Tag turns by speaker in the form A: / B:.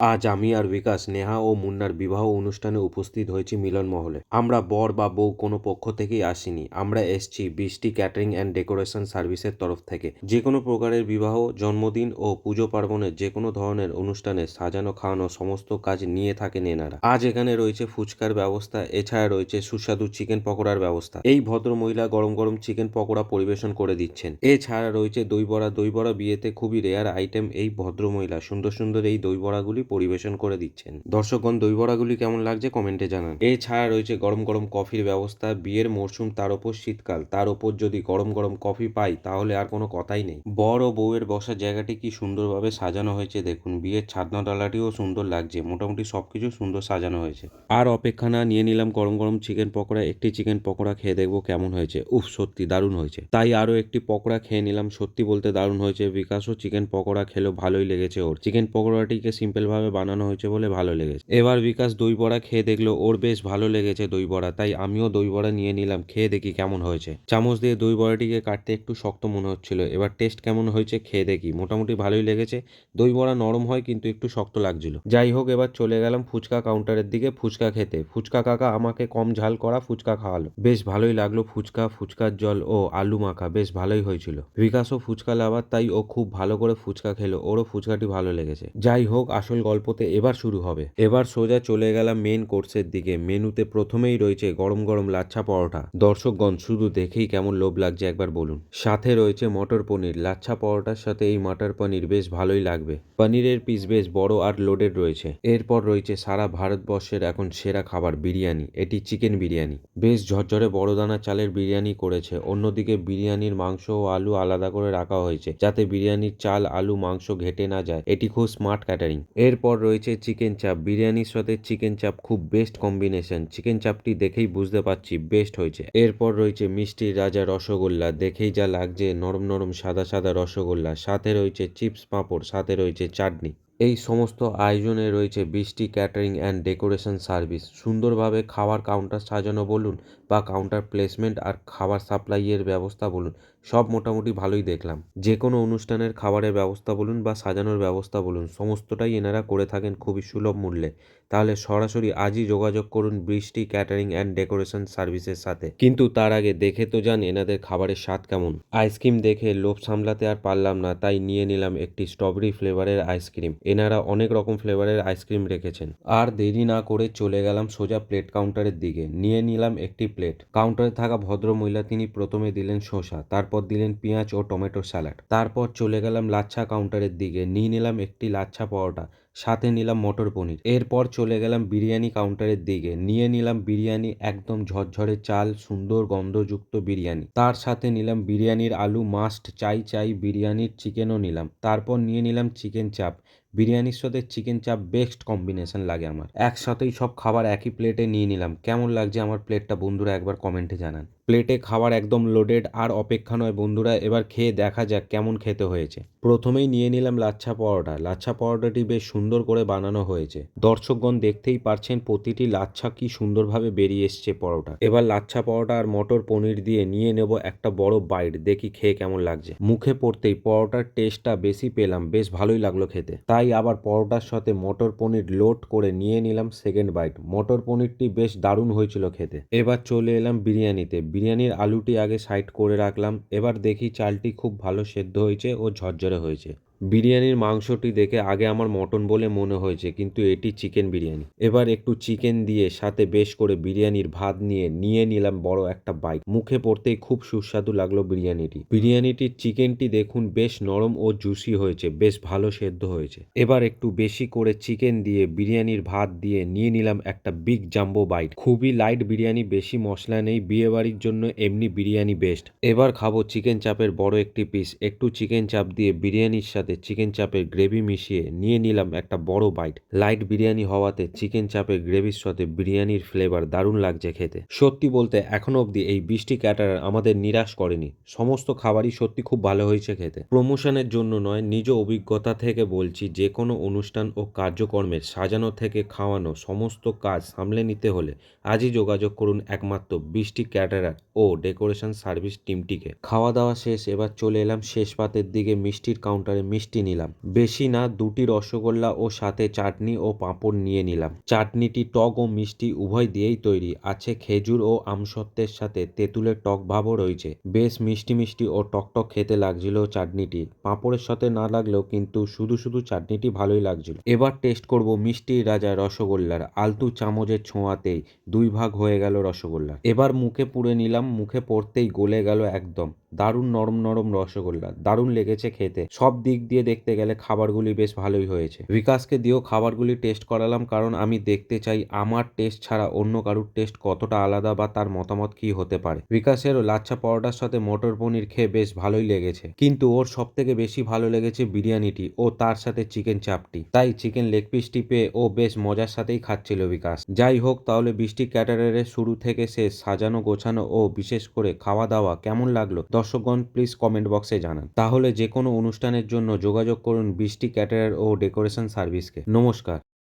A: আজ আমি আর বিকাশ, নেহা ও মুন্নার বিবাহ অনুষ্ঠানে উপস্থিত হয়েছি মিলন মহলে। আমরা বর বা বউ কোনো পক্ষ থেকেই আসিনি। আমরা এসছি বৃষ্টি, ক্যাটারিং অ্যান্ড ডেকোরেশন সার্ভিসের তরফ থেকে। যে কোনো প্রকারের বিবাহ, জন্মদিন ও পুজো পার্বণের যে কোনো ধরনের অনুষ্ঠানে সাজানো, খাওয়ানো সমস্ত কাজ নিয়ে থাকেন এনারা। আজ এখানে রয়েছে ফুচকার ব্যবস্থা, এছাড়া রয়েছে সুস্বাদু চিকেন পকোড়ার ব্যবস্থা। এই ভদ্র মহিলা গরম গরম চিকেন পকোড়া পরিবেশন করে দিচ্ছেন। এছাড়া রয়েছে দই বড়া দই বড়া বিয়েতে খুবই রেয়ার আইটেম এই ভদ্র মহিলা। সুন্দর সুন্দর এই দই বড়াগুলি পরিবেশন করে দিচ্ছেন। দর্শকগণ দই বড়াগুলি কেমন লাগছে কমেন্টে জানান। এছাড়া রয়েছে গরম গরম কফির ব্যবস্থা, বিয়ের মরশুম, তার ওপর শীতকাল। তার ওপর যদি গরম গরম কফি পাই, তাহলে আর কোনো কথাই নেই। ও বউয়ের বসার জায়গাটি কি সুন্দরভাবে সাজানো হয়েছে দেখুন। বিয়ের ছাদনা ডালাটিও সুন্দর লাগছে, মোটামুটি সবকিছু সুন্দর সাজানো হয়েছে। আর অপেক্ষা না নিয়ে নিলাম গরম গরম চিকেন পকোড়া। একটি চিকেন পকোড়া খেয়ে দেখব কেমন হয়েছে। উফ, সত্যি দারুণ হয়েছে। তাই আরও একটি পকোড়া খেয়ে নিলাম। সত্যি বলতে দারুণ হয়েছে। বিকাশও চিকেন পকোড়া খেলো, ভালোই লেগেছে ওর। চিকেন পকোড়াটিকে সিম্পল ভাবে বানানো হয়েছে বলে ভালো লেগেছে। এবার বিকাশ দই বড়া খেয়ে দেখল, ওর বেশ ভালো লেগেছে দই বড়া, তাই আমিও দই বড়া নিয়ে নিলাম, খেয়ে দেখি কেমন হয়েছে। চামচ দিয়ে দই বড়াটিকে কাটতে একটু শক্ত মনে হচ্ছিল। এবার টেস্ট কেমন হয়েছে খেয়ে দেখি। মোটামুটি ভালোই লেগেছে। দই বড়া নরম হয়, কিন্তু একটু শক্ত লাগছিল। যাই হোক, এবার চলে গেলাম ফুচকা কাউন্টারের দিকে ফুচকা খেতে। ফুচকা কাকা আমাকে কম ঝাল করা ফুচকা খাওয়ালো। বেশ ভালোই লাগল ফুচকা, ফুচকার জল ও আলু মাখা, বেশ ভালোই হয়েছিল। বিকাশও ফুচকা লাভার, তাই ও খুব ভালো করে ফুচকা খেলো। ওরও ফুচকাটি ভালো লেগেছে। যাই হোক, আসল গল্পতে এবার শুরু হবে। এবার সোজা চলে গেলাম মেন কোর্সের দিকে। মেনুতে প্রথমেই রয়েছে গরম গরম লাচ্ছা পরোটা। দর্শকগণ শুধু দেখেই কেমন লোভ লাগছে একবার বলুন। সাথে রয়েছে মটর পনির। লাচ্ছা পরোটার সাথে এই মটর পনির বেশ ভালোই লাগবে। পনিরের পিস বেশ বড় আর লোডেড রয়েছে। এরপর রয়েছে সারা ভারতবর্ষের এখন সেরা খাবার বিরিয়ানি। এটি চিকেন বিরিয়ানি। বেশ ঝরঝরে বড় দানা চালের বিরিয়ানি করেছে। অন্যদিকে বিরিয়ানির মাংস ও আলু আলাদা করে রাখা হয়েছে, যাতে বিরিয়ানির চাল, আলু, মাংস ঘেটে না যায়। এটি খুব স্মার্ট ক্যাটারিং এরপর রয়েছে চিকেন চাপ। বিরিয়ানির সাথে চিকেন চাপ খুব বেস্ট কম্বিনেশন চিকেন চাপটি দেখেই বুঝতে পারছি বেস্ট হয়েছে। এরপর রয়েছে মিষ্টির রাজা রসগোল্লা। দেখেই যা লাগছে, নরম নরম সাদা সাদা রসগোল্লা। সাথে রয়েছে চিপস পাঁপড়, সাথে রয়েছে চাটনি। এই সমস্ত আয়োজনে রয়েছে বৃষ্টি ক্যাটারিং অ্যান্ড ডেকোরেশন সার্ভিস সুন্দরভাবে খাওয়ার কাউন্টার সাজানো বলুন বা কাউন্টার প্লেসমেন্ট আর খাবার সাপ্লাইয়ের ব্যবস্থা বলুন, সব মোটামুটি ভালোই দেখলাম। যে কোনো অনুষ্ঠানের খাবারের ব্যবস্থা বলুন বা সাজানোর ব্যবস্থা বলুন, সমস্তটাই এনারা করে থাকেন খুবই সুলভ মূল্যে। তাহলে সরাসরি আজই যোগাযোগ করুন বৃষ্টি ক্যাটারিং অ্যান্ড ডেকোরেশন সার্ভিসের সাথে। কিন্তু তার আগে দেখে তো যান এনাদের খাবারের স্বাদ কেমন। আইসক্রিম দেখে লোভ সামলাতে আর পারলাম না, তাই নিয়ে নিলাম একটি স্ট্রবেরি ফ্লেভারের আইসক্রিম এনারা অনেক রকম ফ্লেভারের আইসক্রিম রেখেছেন। আর দেরি না করে চলে গেলাম সোজা প্লেট কাউন্টারের দিকে। নিয়ে নিলাম একটি প্লেট। কাউন্টারে থাকা ভদ্র মহিলা তিনি প্রথমে দিলেন শসা, তারপর দিলেন পেঁয়াজ ও টমেটো স্যালাড। তারপর চলে গেলাম লাচ্ছা কাউন্টারের দিকে। নিয়ে নিলাম একটি লাচ্ছা পরোটা, সাথে নিলাম মটর পনির। এরপর চলে গেলাম বিরিয়ানি কাউন্টারের দিকে। নিয়ে নিলাম বিরিয়ানি, একদম ঝরঝরে চাল, সুন্দর গন্ধযুক্ত বিরিয়ানি। তার সাথে নিলাম বিরিয়ানির আলু মাস্ট চাই চাই বিরিয়ানির চিকেনও নিলাম। তারপর নিয়ে নিলাম চিকেন চাপ বিরিয়ানির সাথে চিকেন চাপ বেস্ট কম্বিনেশন লাগে আমার। একসাথেই সব খাবার একই প্লেটে নিয়ে নিলাম। কেমন লাগছে আমার প্লেটটা বন্ধুরা একবার কমেন্টে জানান। প্লেটে খাবার একদম লোডেড আর অপেক্ষা নয় বন্ধুরা, এবার খেয়ে দেখা যাক কেমন খেতে হয়েছে। প্রথমেই নিয়ে নিলাম লাচ্ছা পরোটা। লাচ্ছা পরোটাটি বেশ সুন্দর করে বানানো হয়েছে। দর্শকগণ দেখতেই পারছেন প্রতিটি লাচ্ছা কি সুন্দরভাবে বেরিয়ে এসছে পরোটা। এবার লাচ্ছা পরোটা আর মটর পনির দিয়ে নিয়ে নেব একটা বড় বাইট দেখি খেয়ে কেমন লাগছে। মুখে পড়তেই পরোটার টেস্টটা বেশি পেলাম, বেশ ভালোই লাগল খেতে। তাই আবার পরোটার সাথে মটর পনির লোড করে নিয়ে নিলাম সেকেন্ড বাইট মটর পনিরটি বেশ দারুণ হয়েছিল খেতে। এবার চলে এলাম বিরিয়ানিতে। বিরিয়ানির আলুটি আগে সাইড করে রাখলাম। এবার দেখি চালটি খুব ভালো সেদ্ধ হয়েছে ও ঝরঝরে হয়েছে। বিরিয়ানির মাংসটি দেখে আগে আমার মটন বলে মনে হয়েছে, কিন্তু এটি চিকেন বিরিয়ানি। এবার একটু চিকেন দিয়ে সাথে বেশ করে বিরিয়ানির ভাত নিয়ে নিয়ে নিলাম বড় একটা বাইক মুখে পড়তেই খুব সুস্বাদু লাগল বিরিয়ানিটি। বিরিয়ানিটির চিকেনটি দেখুন বেশ নরম ও জুসি হয়েছে, বেশ ভালো সেদ্ধ হয়েছে। এবার একটু বেশি করে চিকেন দিয়ে বিরিয়ানির ভাত দিয়ে নিয়ে নিলাম একটা বিগ জাম্বো বাইট। খুবই লাইট বিরিয়ানি, বেশি মশলা নেই বিয়ে বাড়ির জন্য এমনি বিরিয়ানি বেস্ট। এবার খাব চিকেন চাপের বড় একটি পিস। একটু চিকেন চাপ দিয়ে বিরিয়ানির সাথে চিকেন চাপের গ্রেভি মিশিয়ে নিয়ে নিলাম একটা বড় বাইট লাইট বিরিয়ানি হওয়াতে চিকেন চাপের গ্রেভির সাথে বিরিয়ানির ফ্লেভার দারুণ লাগছে খেতে। সত্যি বলতে এখনও অবধি এই বৃষ্টি ক্যাটারার আমাদের নিরাশ করেনি। সমস্ত খাবারই সত্যি খুব ভালো হয়েছে খেতে। প্রমোশনের জন্য নয়, নিজ অভিজ্ঞতা থেকে বলছি যে কোনো অনুষ্ঠান ও কার্যকর্মের সাজানো থেকে খাওয়ানো সমস্ত কাজ সামলে নিতে হলে আজই যোগাযোগ করুন একমাত্র বৃষ্টি ক্যাটারার ও ডেকোরেশন সার্ভিস টিমটিকে খাওয়া দাওয়া শেষ, এবার চলে এলাম শেষ পাতের দিকে মিষ্টির কাউন্টারে মিষ্টি নিলাম। বেশি না, দুটি রসগোল্লা ও সাথে চাটনি ও পাঁপড় নিয়ে নিলাম। চাটনিটি টক ও মিষ্টি, উভয় দিয়েই তৈরি। আছে খেজুর ও আমসত্ত্বের সাথে তেঁতুলের টক ভাবও রয়েছে। বেশ মিষ্টি মিষ্টি ও টকটক খেতে লাগছিল চাটনিটি। পাঁপড়ের সাথে না লাগলেও কিন্তু শুধু শুধু চাটনিটি ভালোই লাগছিল। এবার টেস্ট করব মিষ্টির রাজা রসগোল্লার। আলতু চামচের ছোঁয়াতেই দুই ভাগ হয়ে গেল রসগোল্লা এবার মুখে পুড়ে নিলাম, মুখে পড়তেই গলে গেল একদম। দারুণ নরম নরম রসগোল্লা, দারুণ লেগেছে খেতে। সব দিক দিয়ে দেখতে গেলে খাবারগুলি বেশ ভালোই হয়েছে। বিকাশকে দিয়েও খাবারগুলি টেস্ট করালাম কারণ আমি দেখতে চাই আমার টেস্ট ছাড়া অন্য কারুর টেস্ট কতটা আলাদা বা তার মতামত কি হতে পারে। বিকাশেরও লাচ্ছা পরোটার সাথে মটর পনির খেয়ে বেশ ভালোই লেগেছে। কিন্তু ওর সব থেকে বেশি ভালো লেগেছে বিরিয়ানিটি ও তার সাথে চিকেন চাপটি। তাই চিকেন লেগ পিসটি পেয়ে ও বেশ মজার সাথেই খাচ্ছিল বিকাশ যাই হোক, তাহলে বৃষ্টি ক্যাটারের শুরু থেকে শেষ সাজানো গোছানো ও বিশেষ করে খাওয়া দাওয়া কেমন লাগল? দর্শকগণ প্লিজ কমেন্ট বক্সে জানান। তাহলে যে কোনো অনুষ্ঠানের জন্য যোগাযোগ করুন বৃষ্টি ক্যাটারার ও ডেকোরেশন সার্ভিসকে। নমস্কার।